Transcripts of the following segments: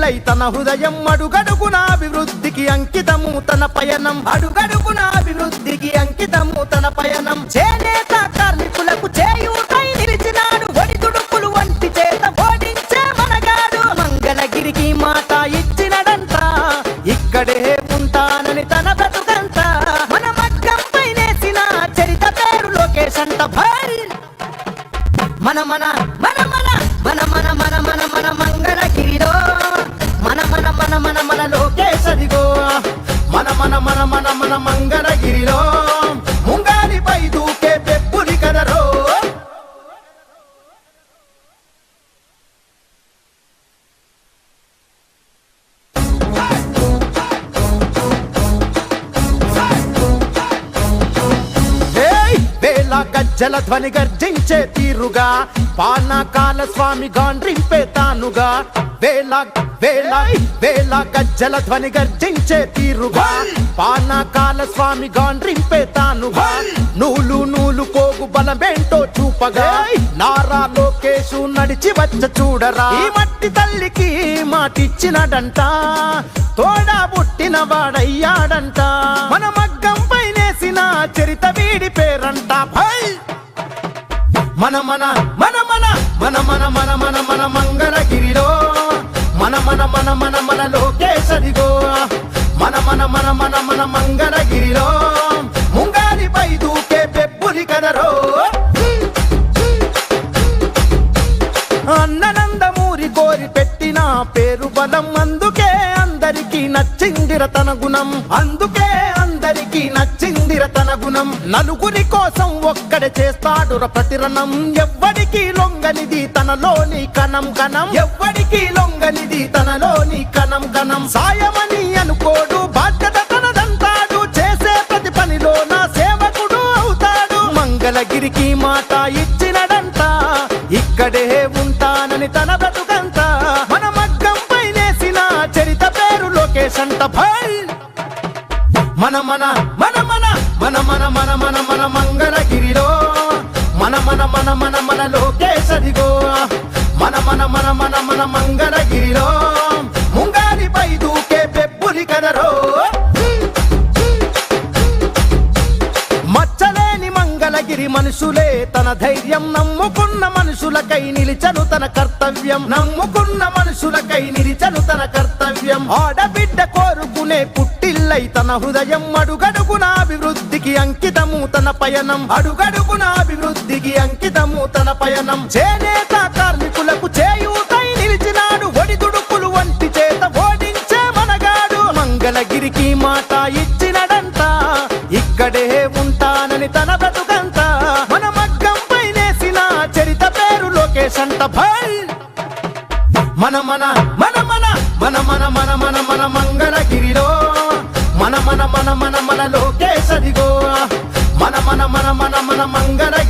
పుట్టిల్లై తన హృదయం అడుగడుగున అభివృద్ధికి అంకితము. తన పయనం అడుగడుగున అభివృద్ధికి అంకితము. తన పయనం చేనేత కార్మికులకు చేయూతై నిలిచినాడు. ఒడిదుడుకులు వంటి చేత ఓడించే మనగాడు. మంగళగిరికి మాట ఇచ్చినడంట ఇక్కడే ఉంటానని తన బ్రతుకంత. మన మగ్గం పైనేసిన చరిత పేరు లోకేష్ అంట. భారీ మన మన మన మన మన మన మన మన మంగళగిరిలో ముంగాలిపై దూకే పెప్పుని కదరో ఏయ్! గజ్జల ధ్వని గర్జించే తీరుగా పానకాల స్వామి గాండ్రింపే తానుగా వేల వేల వేల గజ్జల ధ్వని గర్జించే తీరుగా. పానకాల స్వామి గాండ్రింపే తానుగా. నూలు నూలు పోగు బలమేంటో చూపగా. నారా లోకేశు నడిచి వచ్చ చూడరా. ఈ మట్టి తల్లికి మాటిచ్చినడంట తోడా పుట్టిన వాడయ్యాడంట. మన మగ్గం పైనేసిన చరిత వీడి పేరంట. మన మన మన మన మన మన మన మన మన మన మన మన మన మన మన మన మన మన మన మంగళగిరిలో ముంగారిపై దూకే పెప్పులి కదరో అన్ననందమూరి కోరి పెట్టిన పేరు బలం అందుకే అందరికీ నచ్చిందిర తన గుణం. అందుకే అందరికీ నచ్చిందిర తన గుణం. నలుగురి కోసం ఒక్కడే చేస్తాడు ప్రతిరణం. ఎవ్వడికి లొంగనిది తనలోని కణం కణం ఎవ్వడికి లొంగనిది తనలోని కణం కణం సాయమని అనుకోడు బాధ్యత తనదంటాడు చేసే ప్రతి పనిలో నా సేవకుడు అవుతాడు. మంగళగిరికి మాట ఇచ్చినడంట ఇక్కడే ఉంటానని తన బతుకు మన మన మన మన మన మన మన మన మన మంగళగిరిలో మన మన మన మన మన లోకేష్ అదిగో మన మన మన మన మన మంగళగిరిలో ముంగారిపై దూకే పెప్పులి కదరో మచ్చలేని మంగళగిరి మనుషులే తన ధైర్యం నమ్ముకున్న మనుషులకై నిలిచను తన కర్తవ్యం నమ్ముకున్న మనుషులకై నిరిచను తన కర్తవ్యం. ఆడబిడ్డ కోరుకునే పుట్టిల్లై తన హృదయం అడుగడుగున అభివృద్ధికి అంకితము తన పయనం. అడుగడుగున అభివృద్ధికి అంకితము తన పయనం. చేనేత కార్మికులకు చేయూతై నిలిచినాడు ఒడిదుడుకులు వంటి చేత ఓడించే మనగాడు. మంగళగిరికి మాట ఇచ్చిన మన మన మన మన మన మన మన మన మన మంగళగిరిలో. మన మన మన మన మన లోకేష్ అదిగో. మన మన మన మన మన మంగళగిరి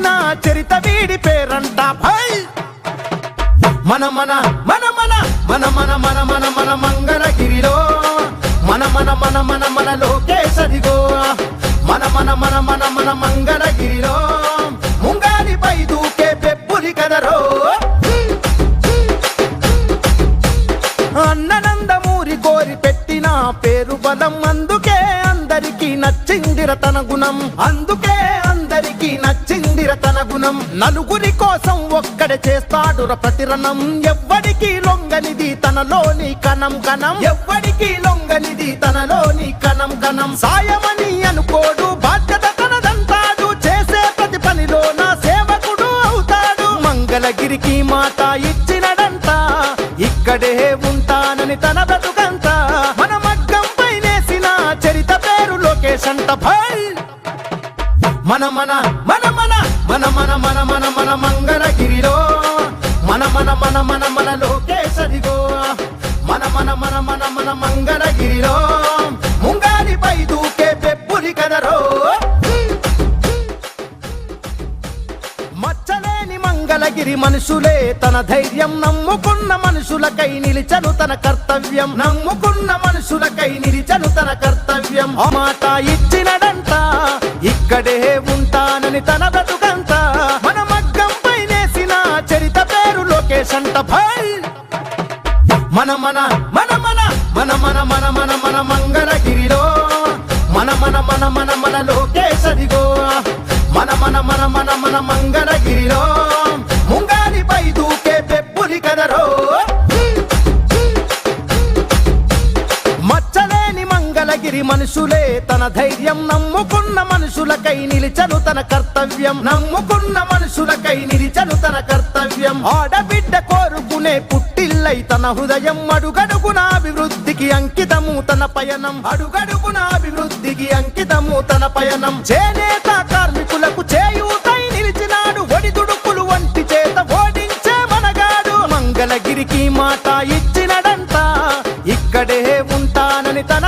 పైనేసిన చరిత వీడి పేరంట భై మన మన మన మన మన మన మన మన మన మంగళగిరిలో మన మన మన మన మన లోకేశ్ అదిగో మన మన మన మన మన మంగళగిరిలో ముంగాలిపై దూకే పెప్పులి కదరో అన్ననందమూరి కోరి పెట్టిన పేరు బలం అందుకే అందరికీ నచ్చిందిర తన గుణం అందుకే అందరికీ నచ్చిందిర తన గుణం. నలుగురి కోసం ఒక్కడే చేస్తాడు ప్రతిరణం. ఎవ్వడికి లొంగనిది తనలోని కణం కణం ఎవ్వడికి లొంగనిది తనలోని కణం కణం సాయమని అనుకోడు బాధ్యత తనదంటాడు చేసే ప్రతి పనిలో నా సేవకుడు అవుతాడు. మంగళగిరికి మాట ఇచ్చినడంట ఇక్కడే ఉంటానని తన బ్రతుక మన మన మన మన మన మన మన మన మన మంగళగిరిలో మన మన మన మన మన లోకేశదిగో మన మన మన మన మన మంగళగిరిలో ముంగాలిపై దూకే పెప్పులి కదరో మచ్చలేని మంగళగిరి మనుషులే తన ధైర్యం నమ్ముకున్న మనుషులకై నిలిచను తన కర్తవ్యం నమ్ముకున్న మనుషులకై నిలిచను తన కర్తవ్యం మాట ఇచ్చిన ఉంటానని తన బ్రతుకంత మన మగ్గం పైనేసిన చరిత పేరు లోకేష్ అంట భాయ్ మన మన మన మన మన మన మన మన మన మంగళగిరిలో మన మన మన మన మన లోకేశదిగో మన మన మన మన మన మంగళగిరిలో ముంగాలిపై దూకే పెప్పులి కదరో మచ్చలేని మంగళగిరి మనుషులే తన ధైర్యం నమ్ముకున్న మనుషులకై నిలిచను తన కర్తవ్యం. నమ్ముకున్న మనుషులకై నిలిచను తన కర్తవ్యం. ఆడబిడ్డ కోరుకునే పుట్టిల్లై తన హృదయం అడుగడుగున అభివృద్ధికి అంకితము తన పయనం. అడుగడుగున అభివృద్ధికి అంకితము తన పయనం. చేనేత కార్మికులకు చేయూతై నిలిచినాడు. ఒడిదుడుకులు వంటి చేత ఓడించే మనగాడు. మంగళగిరికి మాట ఇచ్చినడంతా ఇక్కడే ఉంటానని తన